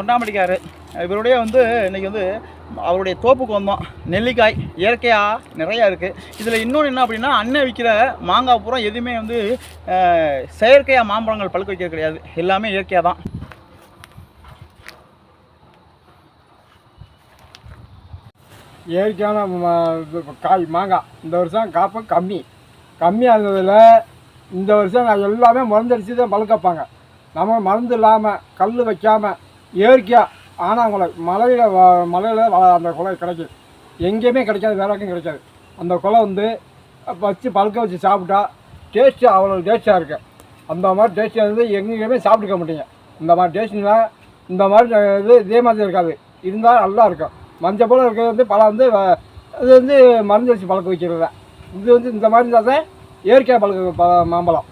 தொண்டாமடிக்காரு. இவருடைய வந்து இன்றைக்கி வந்து அவருடைய தோப்புக்கு வந்தோம். நெல்லிக்காய் இயற்கையாக நிறையா இருக்குது இதில் இன்னொன்று என்ன அப்படின்னா அண்ணன் விற்கிற மாங்காய் பூரா எதுவுமே வந்து செயற்கையாக மாம்பழங்கள் பழுக்க வைக்கிறது கிடையாது. எல்லாமே இயற்கையாக தான். இயற்கையான இது காய் மாங்காய். இந்த வருஷம் காப்பு கம்மி. கம்மியாக இருந்ததில் இந்த வருஷம் நான் எல்லாமே அடித்து தான் பழுக்க வைப்பாங்க. நம்ம மருந்து இல்லாமல் கல் வைக்காமல் இயற்கையாக ஆனாங்குளை மலையில் வ- மலையில் அந்த குலை கிடைக்கும் எங்கேயுமே கிடைக்காது வேற எங்கேயும் கிடைக்காது. அந்த குலை வந்து வச்சு பழுக்க வச்சு சாப்பிட்டா டேஸ்ட்டு அவ்வளோ டேஸ்ட்டாக இருக்குது அந்த மாதிரி டேஸ்ட்டு இருந்து எங்கேயுமே சாப்பிட்டுக்க மாட்டீங்க. இந்த மாதிரி டேஸ்ட்னா இந்த மாதிரி இது இதே மாதிரி இருக்காது. இருந்தால் நல்லா இருக்கும். மஞ்சள் போல் இருக்கிறது வந்து பழம் வந்து வ- இது வந்து மருந்து வச்சு பழக்க வைக்கிறது தான். இது வந்து இந்த மாதிரி இருந்தால் தான் இயற்கையாக பழக்க மாம்பழம்.